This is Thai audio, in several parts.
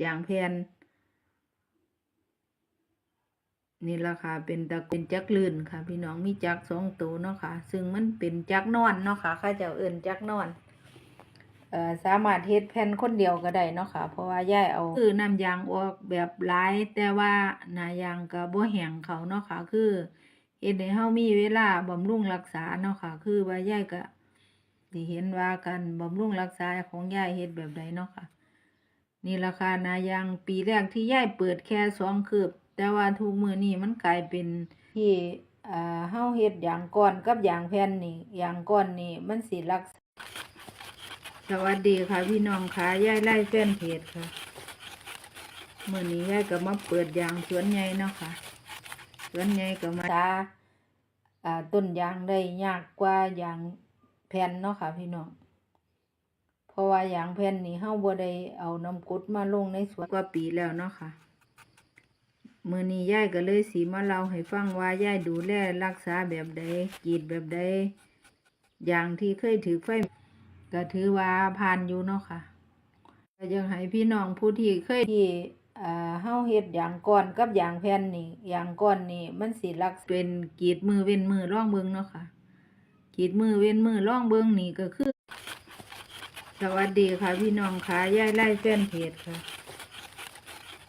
อย่างแผ่นนี่ราคาเป็นตะเป็นจักรลื่นค่ะ พี่น้องมีจักรสองตัวเนาะค่ะ ซึ่งมันเป็นจักรนอนเนาะค่ะข้าเจ้าเอิ้นจักรนอนเอ่อสามารถเฮ็ดแผ่นคนเดียวก็ได้เนาะค่ะ เพราะว่าย่ายเอาคือน้ำยางออกแบบหลายแต่ว่าหน้ายางก็บ่แห้งเขาเนาะค่ะ คือเฮ็ดให้เฮามีเวลาบำรุงรักษาเนาะค่ะ คือว่าย่ายก็สิเห็นว่าการบำรุงรักษาของย่ายเฮ็ดแบบใดเนาะค่ะ นี่ราคาหน้ายางปีแรกที่ย่ายเปิดแค่สองคืบ แต่ว่าทุกมือนี้มันกลายเป็นที่อ่าเฮาเฮ็ดยางก้อนกับยางแผ่นนี่ยางก้อนนี่มันสิรักษาสวัสดีค่ะพี่น้องค่ะยายไล่แฟนเพจค่ะเมื่อนี้ยายก็มาเปิดยางสวนใหญ่เนาะค่ะสวนใหญ่ก็มาตาอ่าต้นยางได้ยากกว่ายางแผ่นเนาะค่ะพี่น้อง ราะว่ายางแผ่นนี่เฮาบ่ได้เอาน้ำกรดมาลงในสวนกว่าปีแล้วเนาะค่ะมื่อนี้ยายก็เลยสีมาเล่าให้ฟังว่ายายดูแลรักษาแบบใดกีดแบบใดอย่างที่เคยถือไฟก็ถือว่าผ่านอยู่เนาะค่ะก็ยังให้พี่น้องผู้ที่เคยที่อ่าเฮาเฮ็ดอย่างก้อนกับอย่างแผ่นนี่อย่างก้อนนี่มันสิลักเป็นกีดมือเว้นมือร่องเบิงเนาะค่ะกีดมือเว้นมือร่องเบิงนี่ก็คือ สวัสดีค่ะ พี่น้องค่ะยายไล่แฟนเพจค่ะ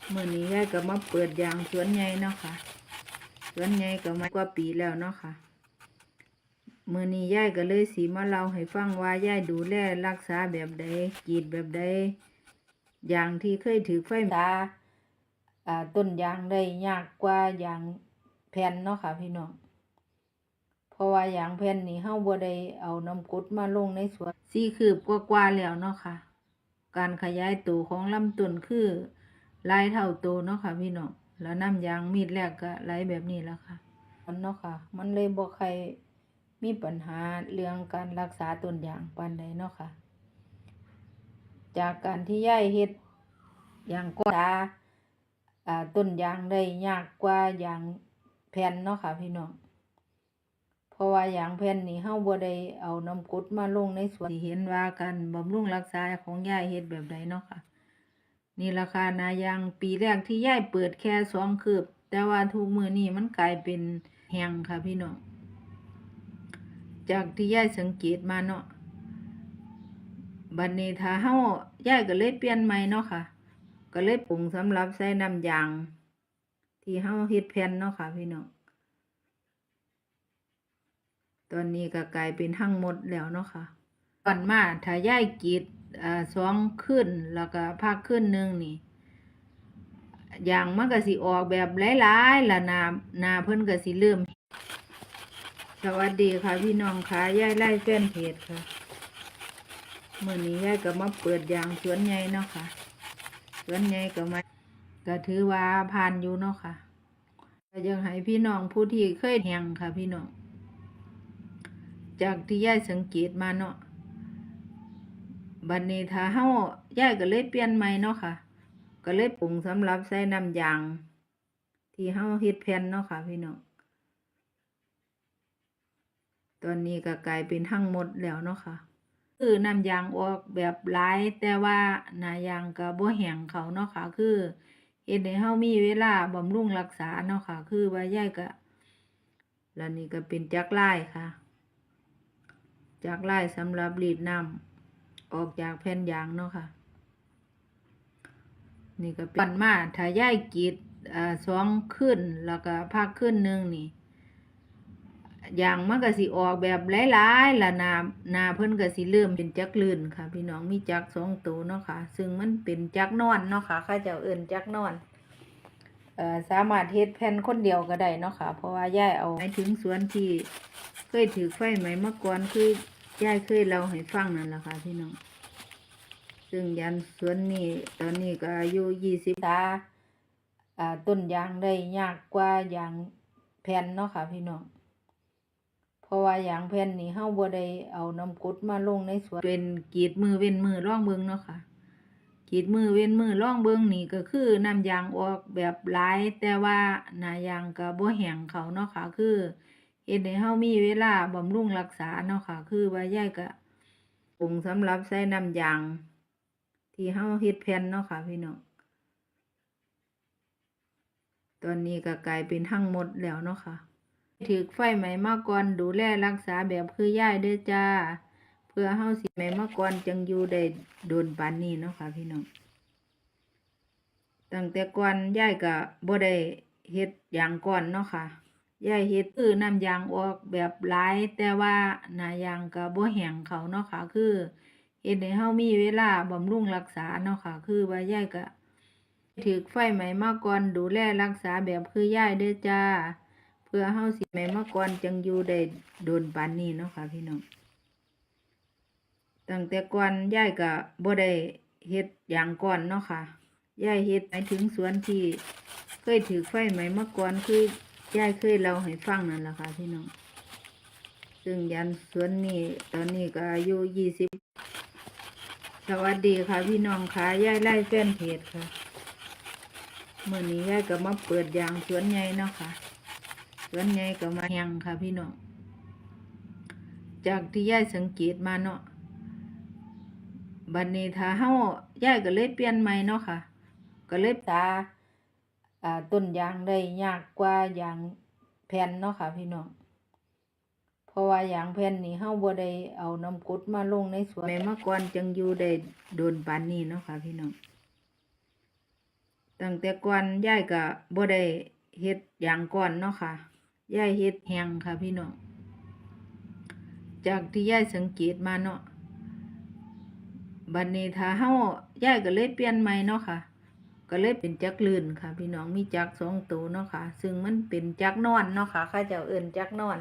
เมื้อนี้ยายก็มาเปิดยางสวนใหญ่เนาะค่ะสวนใหญ่ก็มากว่าปีแล้วเนาะค่ะเมื่อนี้ยายก็เลยสีมาเล่าให้ฟังว่ายายดูแลรักษาแบบใดกีดแบบใดอย่างที่เคยถือไฟตาต้นยางได้ยากกว่ายางแผ่นเนาะค่ะ พี่น้อง เพราะว่าอย่างแผ่นนี่เฮาบ่ได้เอาน้ำกรดมาลงในสวนสี่คืบกว่าๆแล้วเนาะค่ะ การขยายตัวของลำต้นคือลายเท่าตัวเนาะค่ะพี่น้องแล้วน้ำยางมีดแรกก็ไหลแบบนี้แล้วค่ะมันเนาะค่ะ มันเลยบ่ใครมีปัญหาเรื่องการรักษาต้นยางปานใดเนาะค่ะ จากการที่ย่ายเฮ็ดอย่างก้อนตาอ่าต้นยางได้ยากกว่าอย่างแผ่นเนาะค่ะพี่น้อง เพราะว่าอย่างแผ่นนี่เฮาบ่ได้เอาน้ำกดมาลงในส่วนที่เห็นว่าการบำรุงรักษาของยายเฮ็ดแบบใดเนาะค่ะ นี่ราคาหนายางปีแรกที่ยายเปิดแค่สองคืบ แต่ว่าทุกมือนี้มันกลายเป็นแห้งค่ะพี่น้องจากที่ยายสังเกตมาเนาะบัดนี้ถ้าเฮายายก็เลยเปลี่ยนใหม่เนาะค่ะ ก็เลยปรุงสำหรับใส่น้ำยาง ที่เฮาเฮ็ดแผ่นเนาะค่ะพี่น้อง ตอนนี้ก็กลายเป็นทั้งหมดแล้วเนาะค่ะก่อนมาถ้ายายกีดอ่าสองขึ้นแล้วก็พักขึ้นหนึ่งนี่ยางมันก็สิออกแบบหลายๆละนานาเพิ่นก็สิเริ่ม สวัสดีค่ะพี่น้องค่ะยายไล่แฟนเพจค่ะเมื่อนี้ยายก็มาเปิดยางสวนใหญ่เนาะค่ะสวนใหญ่ก็มาก็ถือว่าผ่านอยู่เนาะค่ะก็ยังให้พี่น้องผู้ที่เคยแหงค่ะพี่น้อง จากที่ยายสังเกตมาเนาะบัดนี้ถ้าเฮายายก็เลยเปลี่ยนใหม่เนาะค่ะ ก็เลยปรุงสำหรับใส่น้ำยาง ที่เฮาเฮ็ดแผ่นเนาะค่ะพี่น้องตอนนี้ก็กลายเป็นทั้งหมดแล้วเนาะค่ะ คือน้ำยางออกแบบหลายแต่ว่าหน้ายางก็บ่แห้งเขาเนาะค่ะ คือเฮ็ดให้เฮามีเวลาบำรุงรักษาเนาะค่ะ คือว่ายายก็แล้วนี่ก็เป็นจักรลายค่ะ จักรลายสำหรับรีดน้ำออกจากแผ่นยางเนาะค่ะ นี่ก็ปั่นมาถ้ายายกีดอ่าสองขึ้นแล้วก็พักขึ้นหนึ่งนี่อย่างมันก็สิออกแบบหลายๆละนานาเพิ่นก็สิเริ่มเป็นจักรลื่นค่ะ พี่น้องมีจักรสองตัวเนาะค่ะ ซึ่งมันเป็นจักรนอนเนาะค่ะเขาเจ้าเอิ้นจักรนอนเอ่อสามารถเฮ็ดแผ่นคนเดียวก็ได้เนาะค่ะ เพราะว่าย่ายเอาไปถึงสวนที่เคยถือไฟไหมเมื่อก่อนคือ ย่ายเคยเล่าให้ฟังนั่นแหละค่ะพี่น้อง ซึ่งยันสวนนี้ตอนนี้ก็อายุยี่สิบตาอ่าต้นยางได้ยากกว่าอย่างแผ่นเนาะค่ะพี่น้อง เพราะว่าอย่างแผ่นนี่เฮาบ่ได้เอาน้ำกรดมาลงในสวนเป็นกรีดมือเว้นมือร่องเบิงเนาะค่ะกรีดมือเว้นมือร่องเบิงนี่ก็คือน้ำยางออกแบบหลาย แต่ว่าหน้ายางก็บ่แห้งเขาเนาะค่ะคือ เฮ็ดให้เฮามีเวลาบำรุงรักษาเนาะค่ะ คือว่ายายก็ปรุงสำหรับใส่น้ำยาง ที่เฮาเฮ็ดแผ่นเนาะค่ะพี่น้องตอนนี้ก็กลายเป็นทั้งหมดแล้วเนาะค่ะถือไฟไหม้มาก่อนดูแลรักษาแบบคือย่ายเด้อจ้า เพื่อเฮาสิไหม้มาก่อนจังอยู่ได้โดนปานนี้เนาะค่ะพี่น้องตั้งแต่ก่อนยายก็บ่ได้เฮ็ดยางก่อนเนาะค่ะ ยายเฮ็ดคือน้ำยางออกแบบหลายแต่ว่าหน้ายางก็บ่แห้งเขาเนาะค่ะ คือเฮ็ดให้เฮามีเวลาบำรุงรักษาเนาะค่ะ คือว่ายายก็ถูกไฟไหม้มาก่อนดูแลรักษาแบบคือย่ายเด้อจ้า เพื่อเฮาสิไหม้มาก่อนจังอยู่ได้โดนปานนี้เนาะค่ะ พี่น้องตั้งแต่ก่อนยายก็บ่ได้เฮ็ดหยางก่อนเนาะค่ะยายเฮ็ดหมายถึงสวนที่เคยถือไฟไหม้มาก่อนคือ ยายเคยเล่าให้ฟังนั่นแหละค่ะพี่น้อง ซึ่งยันสวนนี้ตอนนี้ก็อายุยี่สิบสวัสดีค่ะพี่น้องค่ะยายไล่แฟนเพจค่ะเมื่อนี้ยายก็มาเปิดยางสวนใหญ่เนาะค่ะสวนใหญ่ก็มาแหงค่ะพี่น้อง จากที่ยายสังเกตมาเนาะบัดนี้ถ้าเฮายายก็เลยเปลี่ยนใหม่เนาะค่ะ ก็เลยตา ต้นยางได้ยากกว่ายางแผ่นเนาะค่ะพี่น้องเพราะว่ายางแผ่นนี่เฮาบ่ได้เอาน้ำกรดมาลงในสวนแม่มาก่อนจังอยู่ได้โดนปานนี้เนาะค่ะพี่น้องตั้งแต่ก่อนยายก็บ่ได้เฮ็ดยางก่อนเนาะค่ะยายเฮ็ดแห้งค่ะพี่น้องจากที่ยายสังเกตมาเนาะบัดนี้ถ้าเฮายายก็เลยเปลี่ยนใหม่เนาะค่ะ ก็เลยเป็นจักรลื่นค่ะ พี่น้องมีจักรสองตัวเนาะค่ะ ซึ่งมันเป็นจักรนอนเนาะค่ะข้าเจ้าเอิ้นจักรนอน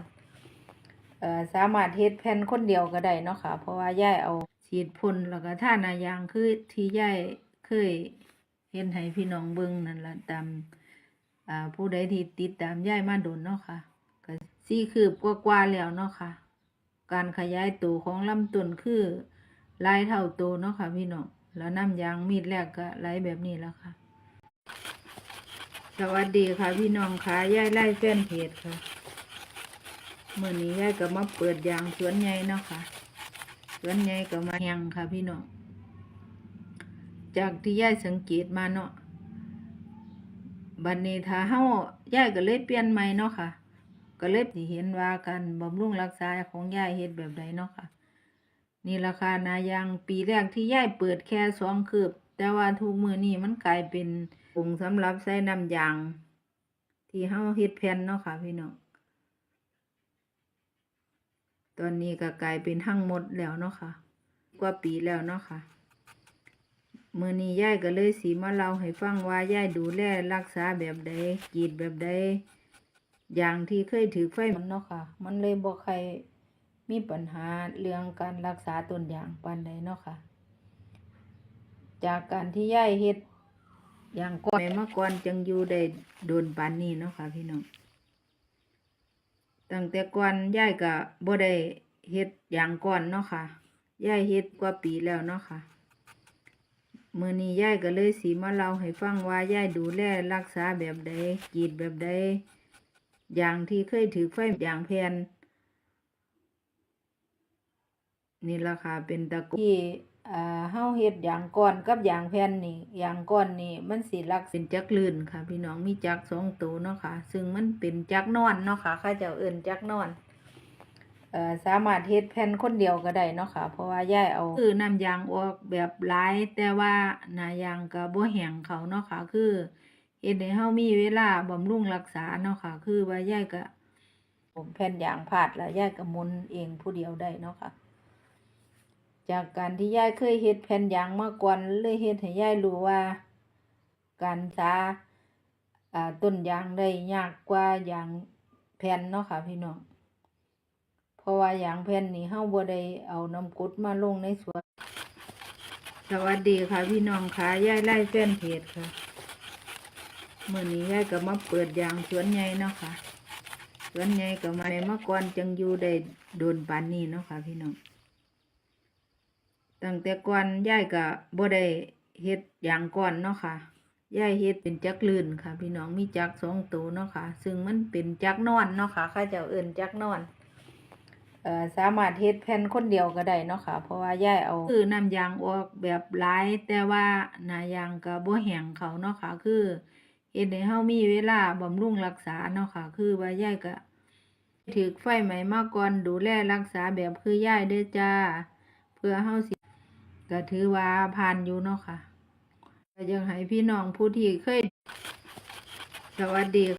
เอ่อสามารถเฮ็ดแผ่นคนเดียวก็ได้เนาะค่ะ เพราะว่ายายเอาฉีดพ่นแล้วก็ท่านายางคือที่ยายเคยเฮ็ดให้พี่น้องเบิ่งนั่นละตามอ่าผู้ใดที่ติดตามยายมาโดนเนาะค่ะก็สี่คืบกว่าๆแล้วเนาะค่ะ การขยายตัวของลำต้นคือลายเท่าตัวเนาะค่ะพี่น้อง แล้วน้ำยางมีดแรกก็ไหลแบบนี้แล้วค่ะ สวัสดีค่ะพี่น้องค่ะยายไล่แฟนเพจค่ะเมื่อนี้ยายก็มาเปิดยางสวนใหญ่เนาะค่ะ สวนใหญ่ก็มาแหงค่ะพี่น้อง จากที่ยายสังเกตมาเนาะบัดนี้ถ้าเฮายายก็เลยเปลี่ยนใหม่เนาะค่ะ ก็เลยสิเห็นว่าการบำรุงรักษาของยายเฮ็ดแบบใดเนาะค่ะ นี่ราคานายางปีแรกที่ย่ายเปิดแค่สองคืบ แต่ว่าทุกมือนี้มันกลายเป็นผงสำหรับใส่น้ำยาง ที่เฮาเฮ็ดแผ่นเนาะค่ะพี่น้องตอนนี้ก็กลายเป็นทั้งหมดแล้วเนาะค่ะ กว่าปีแล้วเนาะค่ะมือนี้ย่ายก็เลยสิมาเล่าให้ฟังว่าย่ายดูแลรักษาแบบใดกีดแบบใดอย่างที่เคยถือไฟมันเนาะค่ะ มันเลยบ่ใคร มีปัญหาเรื่องการรักษาต้นยางปานใดเนาะค่ะ จากการที่ย่ายเฮ็ดอย่างก่อนแม่มาก่อนจังอยู่ได้โดนปานนี้เนาะค่ะ พี่น้องตั้งแต่ก่อนย่ายก็บ่ได้เฮ็ดอย่างก่อนเนาะค่ะย่ายเฮ็ดกว่าปีแล้วเนาะค่ะมื้อนี้ย่ายก็เลยสิมาเล่าให้ฟังว่าย่ายดูแลรักษาแบบใดกีดแบบใดอย่างที่เคยถือไฟอย่างแผ่น นี่ราคาเป็นตะกรุดที่อ่าเฮาเฮ็ดอย่างก้อนกับอย่างแผ่นนี่อย่างก้อนนี่มันสิลักเป็นจักรลื่นค่ะ พี่น้องมีจักรสองตัวเนาะค่ะ ซึ่งมันเป็นจักรนอนเนาะค่ะเขาเจ้าเอิ้นจักรนอนเอ่อสามารถเฮ็ดแผ่นคนเดียวก็ได้เนาะค่ะ เพราะว่ายายเอาคือน้ำยางออกแบบหลายแต่ว่าหน้ายางก็บ่แห้งเขาเนาะค่ะ คือเฮ็ดให้เฮามีเวลาบำรุงรักษาเนาะค่ะ คือว่ายายก็ผมแผ่นยางพาดแล้วยายก็หมุนเองผู้เดียวได้เนาะค่ะ จากการที่ยายเคยเฮ็ดแผ่นยางมาก่อนเลยเฮ็ดให้ยายรู้ว่า การสาอ่าต้นยางได้ยากกว่ายางแผ่นเนาะค่ะพี่น้องเพราะว่ายางแผ่นนี่เฮาบ่ได้เอาน้ำกรดมาลงในสวนสวัสดีค่ะพี่น้องค่ะยายไล่แฟนเพจค่ะเมื้อนี้ยายก็มาเปิดยางสวนใหญ่เนาะค่ะสวนใหญ่ก็มาในมาก่อนจังอยู่ได้โดนปานนี้เนาะค่ะพี่น้อง ตั้งแต่ก่อนยายก็บ่ได้เฮ็ดอย่างก่อนเนาะค่ะยายเฮ็ดเป็นจักลื่นค่ะ พี่น้องมีจักสองตัวเนาะค่ะ ซึ่งมันเป็นจักนอนเนาะค่ะข้าเจ้าเอิญจักนอนเอ่อสามารถเฮ็ดแผ่นคนเดียวก็ได้เนาะค่ะ เพราะว่ายายเอาคือน้ำยางออกแบบหลายแต่ว่านายางก็บ่แห้งเขาเนาะค่ะ คือเฮ็ดให้เฮามีเวลาบำรุงรักษาเนาะค่ะ คือว่ายายก็ถือไฟไหมมาก่อนดูแลรักษาแบบคือยายเด้อจ้า เพื่อเฮาสิ ก็ถือว่าผ่านอยู่เนาะค่ะก็ยังให้พี่น้องผู้ที่เคยสวัสดี